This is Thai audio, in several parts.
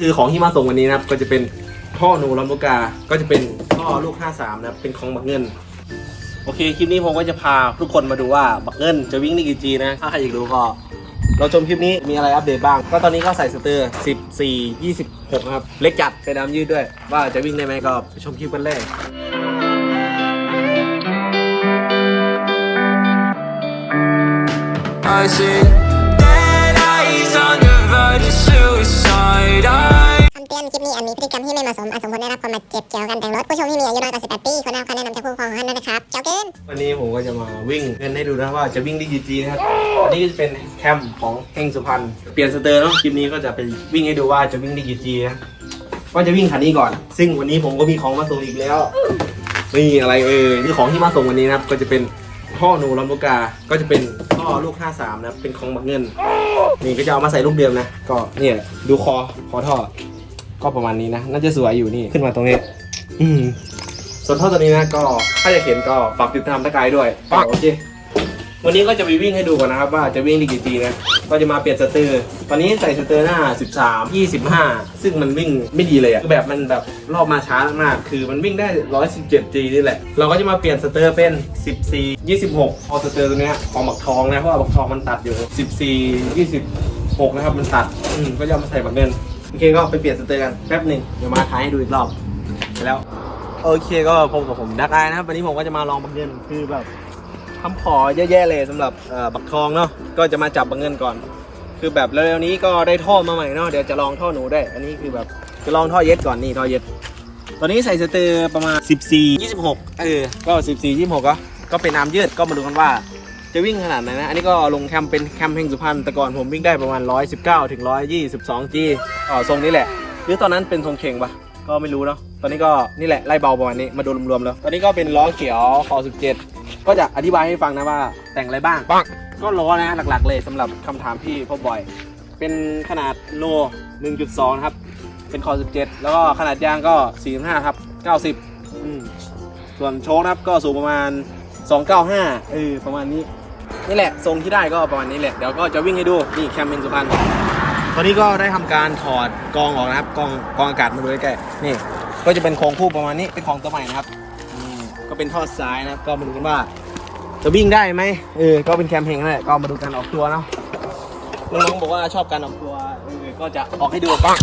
คือของที่มาส่งวันนี้นะครับก็จะเป็นท่อหนูลำลูกกา ก็จะเป็นท่อลูก 53 นะครับเป็นของบักเงิน โอเคคลิปนี้ผมก็จะพาทุกคนมาดูว่าบักเงินจะวิ่งได้กี่จีนะ ถ้าใครอยากรู้ก็ เราชมคลิปนี้มีอะไรอัปเดตบ้าง ก็ตอนนี้ก็ใส่สเตอร์ 14 26 นะครับ เล็กจัดเป็นน้ำยืดด้วย ว่าจะวิ่งได้ไหมก็ไปชมคลิปกันเลย I see dead eyes on the verge of suicide. I คำเตือนคลิปนี้อาจมีพฤติกรรมที่ไม่เหมาะสมอาจส่งผลได้รับความบาดเจ็บเกี่ยวกับการแต่งรถผู้ชมที่มีอายุน้อยกว่า18ปีควรได้รับคำแนะนำจากผู้ปกครองของท่านด้วยนะครับเจ้าเกินวันนี้ผมก็จะมาวิ่งเล่นให้ดูนะว่าจะวิ่งได้กี่จีนะครับอันนี้ก็จะเป็นแคมของเฮงสุพรรณเปลี่ยนสเตอร์เนาะคลิปนี้ก็จะเป็นวิ่งให้ดูว่าจะวิ่งได้กี่จีนะว่าจะวิ่งคันนี้ก่อน ซึ่งวันนี้ผมก็มีของมาส่งอีกแล้วนี่อะไรเอ่ยนี่ของที่มาส่งวันนี้นะครับก็จะเป็นท่อหนูลำลูกกาก็จะเป็น พ่อลูก 53 นะเป็นของบักเงิน นี่ก็จะเอามาใส่ลูกเดิมนะ ก็เนี่ยดูคอคอท่อ ก็ประมาณนี้นะ น่าจะสวยอยู่นี่ขึ้นมาตรงนี้ อืมส่วนท่อตัวนี้นะก็ถ้าอยากเห็นก็ฝากติดตามตะกายด้วยโอเค วันนี้ก็จะไปวิ่งให้ดูก่อนนะครับว่าจะวิ่งได้กี่ปีนะก็จะมาเปลี่ยนสเตอร์ ตอนนี้ใส่สเตอร์หน้า 13 25 ซึ่งมันวิ่งไม่ดีเลยอะคือแบบมันแบบรอบมาช้ามากคือมันวิ่งได้ 117 G นี่แหละ เราก็จะมาเปลี่ยนสเตอร์เป็น 14 26พอสเตอร์ตัวเนี้ยของบักทองนะเพราะว่าบักทองมันตัดอยู่ 14 26 นะครับมันตัดอืมก็จะเอามาใส่บักเงินโอเคก็ไปเปลี่ยนสเตอร์กันแป๊บหนึ่งเดี๋ยวมาท้ายให้ดูอีกรอบไปแล้วโอเคก็พบกับผมดักไอนะครับวันนี้ผมก็จะมาลองบักเงินคือแบบ ทำขอเยอะแยะเลยสำหรับบักทองเนาะก็จะมาจับบักเงินก่อน คือแบบเร็วๆนี้ก็ได้ท่อมาใหม่เนาะเดี๋ยวจะลองท่อหนูได้ อันนี้คือแบบจะลองท่อเย็ดก่อนนี่ท่อเย็ด ตอนนี้ใส่สเตอร์ประมาณ 14 26เออก็14 26ก็ก็เป็นน้ำยืดก็มาดูกันว่าจะวิ่งขนาดไหนนะ อันนี้ก็ลงแคมป์เป็นแคมป์แห่งสุพรรณ แต่ก่อนผมวิ่งได้ประมาณ 119 ถึง 122 G อ๋อทรงนี้แหละ หรือตอนนั้นเป็นทรงเข่งปะก็ไม่รู้เนาะ ตอนนี้ก็นี่แหละไล่เบาประมาณนี้ มาดูรวมๆแล้ว ตอนนี้ก็เป็นล้อเขียวคอ17 ก็จะอธิบายให้ฟังนะว่าแต่งอะไรบ้างปังก็ล้อนะหลักๆเลยสำหรับคำถามพี่พบบ่อย เป็นขนาดโล 1.2 นะครับ เป็นคอ 17 แล้วก็ขนาดยางก็ 45 ครับ 90อืมส่วนโชคนะครับก็สูงประมาณ 295เออประมาณนี้ นี่แหละทรงที่ได้ก็ประมาณนี้แหละ เดี๋ยวก็จะวิ่งให้ดู นี่แคมเปญสุพรรณตอนนี้ก็ได้ทำการถอดกรองออกนะครับกรองกรองอากาศมาดูใกล้ๆนี่ ก็จะเป็นโครงคู่ประมาณนี้เป็นของตัวใหม่นะครับอืม ก็เป็นทอดซ้ายนะก็มาดูกันว่า จะวิ่งได้ไหมเออก็เป็นแคมเปญนั่นแหละก็มาดูการออกตัวเนาะน้องๆบอกว่าชอบการออกตัวเออก็จะออกให้ดูบ้าง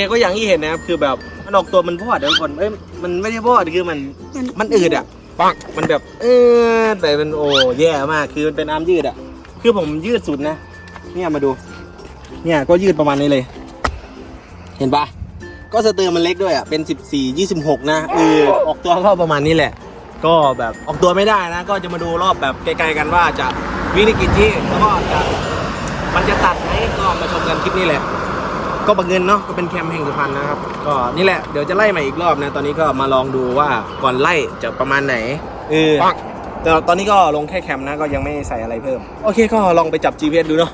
โอเคก็อย่างที่เห็นนะครับคือแบบมันออกตัวมันพอดเดี๋ยวก่อนเอ้ยมันไม่ได้พอดคือมันมันอืดอะปังมันแบบเออแต่มันโอ้แย่มากคือมันเป็นอาร์มยืดอะ คือผมยืดสุดนะ เนี่ยมาดู เนี่ยก็ยืดประมาณนี้เลย เห็นปะก็สเตอร์มันเล็กด้วยอะเป็น14 26นะเออออกตัวก็ประมาณนี้แหละ ก็แบบออกตัวไม่ได้นะ ก็จะมาดูรอบแบบไกลๆกันว่าจะวิ่งได้กี่ที่แล้วก็จะมันจะตัดไหมก็มาชมกันคลิปนี้แหละ ก็บังเงินเนาะก็เป็นแคมป์แห่งสุพรรณนะครับ ก็นี่แหละเดี๋ยวจะไล่ใหม่อีกรอบนะตอนนี้ก็มาลองดูว่าก่อนไล่จะประมาณไหนเออแต่ตอนนี้ก็ลงแค่แคมป์นะก็ยังไม่ใส่อะไรเพิ่ม โอเคก็ลองไปจับ GPS ดูเนาะ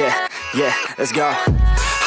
Yeah, yeah, let's go.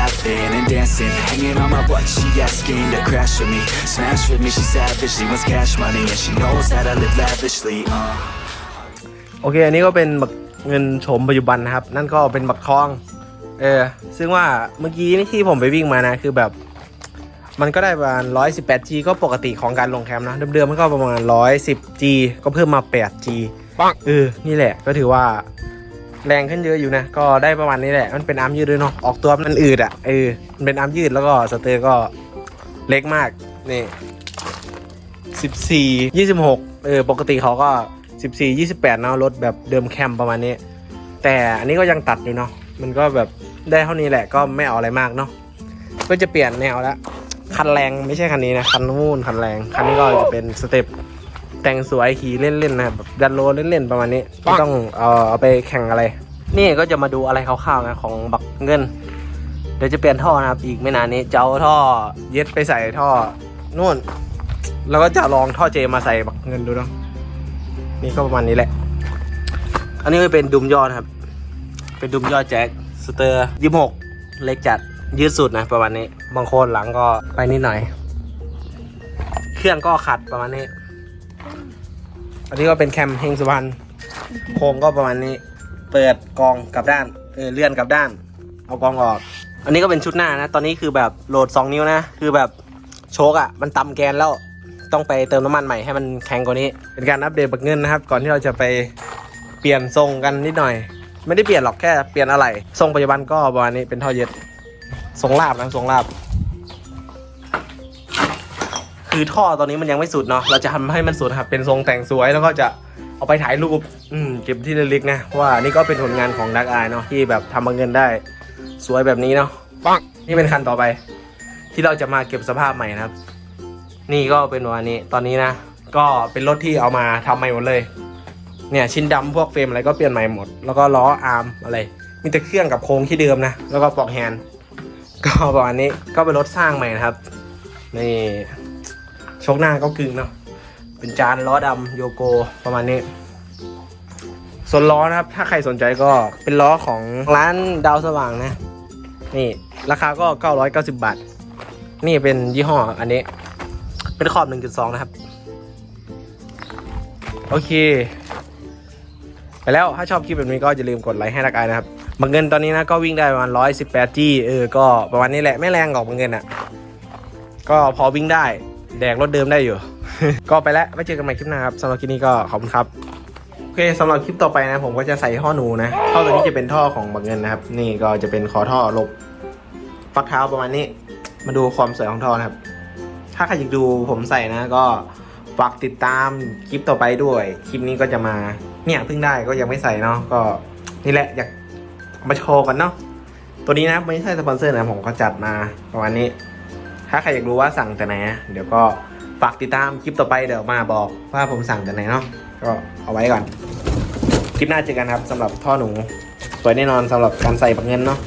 laughing and dancing. Hanging on my butt, she asking to crash with me. Smash with me, she savage, she wants cash money. And she knows that I live lavishly, uh. โอเค อันนี้ก็เป็นบักเงินโฉมปัจจุบันนะครับ นั่นก็เป็นบักทอง เออ ซึ่งว่าเมื่อกี้นี่ที่ผมไปวิ่งมานะ คือแบบ มันก็ได้ประมาณ 118G ก็ปกติของการลงแคมป์นะ เดิมๆมันก็ประมาณ 110G ก็เพิ่มมา 8G ปังเออ นี่แหละ ก็ถือว่า แรงขึ้นเยอะอยู่นะ ก็ได้ประมาณนี้แหละ มันเป็นอาร์มยืดด้วยเนาะ ออกตัวมันอืดอะ เออ มันเป็นอาร์มยืดแล้วก็สเตอร์ก็เล็กมาก นี่สิบสี่ยี่สิบหกเออ ปกติเขาก็สิบสี่ยี่สิบแปดเนาะ รถแบบเดิมแคมประมาณนี้ แต่อันนี้ก็ยังตัดอยู่เนาะ มันก็แบบได้เท่านี้แหละ ก็ไม่เอาอะไรมากเนาะ ก็จะเปลี่ยนแนวแล้ว คันแรงไม่ใช่คันนี้นะ คันนู่นคันแรง คันนี้ก็จะเป็นสเต็ป แต่งสวยขี่เล่นๆนะครับแบบดันโลเล่นๆประมาณนี้ไม่ต้องเอาเอาไปแข่งอะไร นี่ก็จะมาดูอะไรคร่าวๆนะของบักเงิน เดี๋ยวจะเปลี่ยนท่อนะครับ อีกไม่นานนี้จะเอาท่อเย็ดไปใส่ท่อนู่น แล้วก็จะลองท่อเจมาใส่บักเงินดูเนาะนี่ก็ประมาณนี้แหละ อันนี้ก็เป็นดุมยอดครับ เป็นดุมยอดแจ็คสเตอร์ยี่หกเล็กจัดยืดสุดนะประมาณนี้ บางโคนหลังก็ไปนิดหน่อย เครื่องก็ขัดประมาณนี้ อันนี้ก็เป็นแคมเฮงสุพรรณโครงก็ประมาณนี้ เปิดกองกลับด้านเออเลื่อนกลับด้าน เอากองออก อันนี้ก็เป็นชุดหน้านะ ตอนนี้คือแบบโหลด 2 นิ้วนะ คือแบบโชกอะ่ะ มันต่ำแกนแล้ว ต้องไปเติมน้ำมันใหม่ให้มันแข็งกว่านี้ เป็นการอัปเดตบักเงินนะครับ ก่อนที่เราจะไปเปลี่ยนทรงกันนิดหน่อย ไม่ได้เปลี่ยนหรอกแค่เปลี่ยนอะไร ทรงปัจจุบันก็ประมาณนี้เป็นท่อเย็ดทรงลาบนะทรงลาบ คือท่อตอนนี้มันยังไม่สุดเนาะเราจะทำให้มันสุดครับเป็นทรงแต่งสวยแล้วก็จะเอาไปถ่ายรูปอืมเก็บที่ระลึกนะเพราะว่านี่ก็เป็นผลงานของดักอายเนาะที่แบบทำมาเงินได้สวยแบบนี้เนาะปังนี่เป็นคันต่อไป ที่เราจะมาเก็บสภาพใหม่นะครับ นี่ก็เป็นวันนี้ตอนนี้นะ ก็เป็นรถที่เอามาทำใหม่หมดเลยเนี่ยชิ้นดำพวกเฟรมอะไรก็เปลี่ยนใหม่หมด แล้วก็ล้ออาร์มอะไร มีแต่เครื่องกับโครงที่เดิมนะ แล้วก็ปลอกแฮนด์ก็ประมาณนี้ก็เป็นรถสร้างใหม่นะครับ นี่โชคหน้าก็กึ่งเนาะเป็นจานล้อดำโยโกประมาณนี้ ส่วนล้อนะครับ ถ้าใครสนใจก็เป็นล้อของร้านดาวสว่างนะ นี่ราคาก็ 990 บาท นี่เป็นยี่ห้ออันนี้ เป็นขอบ 1.2 นะครับ โอเค ไปแล้วถ้าชอบคลิปแบบนี้ก็อย่าลืมกดไลค์ให้รักไอนะครับบางเงินตอนนี้นะก็วิ่งได้ประมาณ118 G เออ ก็ประมาณนี้แหละ ไม่แรงหรอกบางเงินอะ ก็พอวิ่งได้ แดกรถเดิมได้อยู่ ก็ไปแล้วไว้เจอกันใหม่คลิปหน้าครับสำหรับคลิปนี้ก็ขอบคุณครับโอเคสำหรับคลิปต่อไปนะ ผมก็จะใส่ท่อหนูนะท่อตัวนี้จะเป็นท่อของบางเงินนะครับ นี่ก็จะเป็นคอท่อลบปักเท้าประมาณนี้ มาดูความสวยของท่อนะครับ ถ้าใครอยากดูผมใส่นะ ก็ฝากติดตามคลิปต่อไปด้วย คลิปนี้ก็จะมาเนี่ยเพิ่งได้ก็ยังไม่ใส่เนาะก็นี่แหละอยากมาโชว์กันเนาะตัวนี้นะไม่ใช่สปอนเซอร์นะผมก็จัดมาประมาณนี้ ถ้าใครอยากรู้ว่าสั่งแต่ไหนเดี๋ยวก็ฝากติดตามคลิปต่อไปเดี๋ยวมาบอกว่าผมสั่งแต่ไหนเนาะก็เอาไว้ก่อน คลิปหน้าเจอกันครับสำหรับท่อหนู สวยแน่นอนสำหรับการใส่บักเงินเนาะ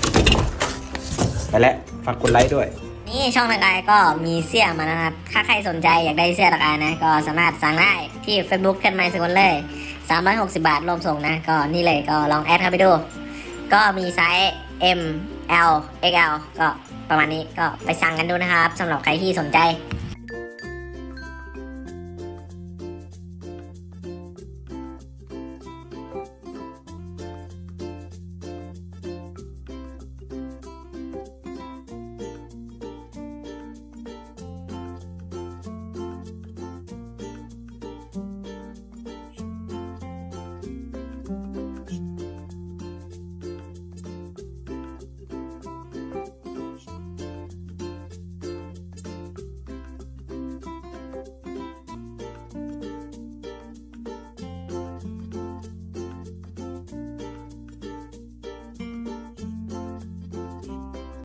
ไปแล้วฝากกดไลค์ด้วย นี่ช่องตะกายก็มีเสื้อมานะครับ ถ้าใครสนใจอยากได้เสื้อตะกายนะ ก็สามารถสั่งได้ที่ Facebook กันไมสกุลเลย 360 บาทรวมส่งนะ ก็นี่เลยก็ลองแอดเข้าไปดู ก็มีไซส์ M L XL ก็ ประมาณนี้ก็ไปสั่งกันดูนะครับสำหรับใครที่สนใจ